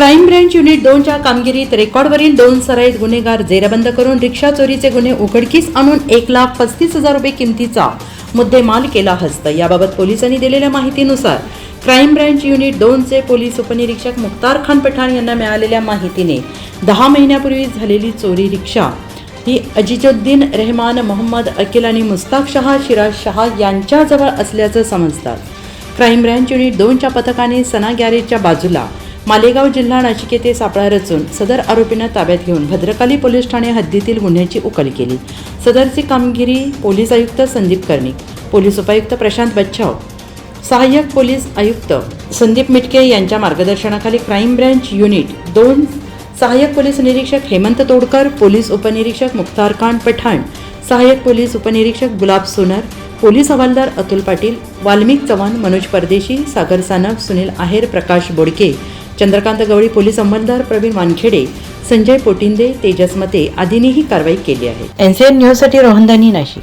Crime branch unit दोनच्या कामगिरीत रेकॉर्डवरील दोन सराईत गुन्हेगार जेरबंद करून रिक्षा चोरीचे गुन्हे उघडकीस आणून एक लाख पस्तीस हजार रुपये किमतीचा मुद्देमाल केला हस्त. याबाबत पोलिसांनी दिलेल्या माहितीनुसार क्राईम ब्रँच युनिट दोनचे पोलीस उपनिरीक्षक मुख्तार खान पठाण यांना मिळालेल्या माहितीने दहा महिन्यापूर्वी झालेली चोरी रिक्षा ही अजिजुद्दीन रेहमान मोहम्मद अकिल आणि मुस्ताक शहा शिराज शहा यांच्याजवळ असल्याचं समजतात. क्राईम ब्रँच युनिट दोनच्या पथकाने सना गॅरेजच्या बाजूला मालेगाव जिल्हा नाशिक येथे सापळा रचून सदर आरोपींना ताब्यात घेऊन भद्रकाली पोलीस ठाणे हद्दीतील गुन्ह्याची उकल केली. सदरची कामगिरी पोलीस आयुक्त संदीप कर्णिक पोलीस उपायुक्त प्रशांत बच्छाव सहाय्यक पोलीस आयुक्त संदीप मिटके यांच्या मार्गदर्शनाखाली क्राईम ब्रँच युनिट दोन सहाय्यक पोलीस निरीक्षक हेमंत तोडकर पोलीस उपनिरीक्षक मुख्तार खान पठाण सहाय्यक पोलीस उपनिरीक्षक गुलाब सोनर पोलीस हवालदार अतुल पाटील वाल्मिक चव्हाण मनोज परदेशी सागर सानप सुनील आहेर प्रकाश बोडके चंद्रकांत गवळी पोलीस अंमलदार प्रवीण वानखेडे संजय पोटिंदे तेजस मते आदींनी ही कारवाई केली आहे. एनसीएन न्यूजसाठी रोहनदानी नाशिक.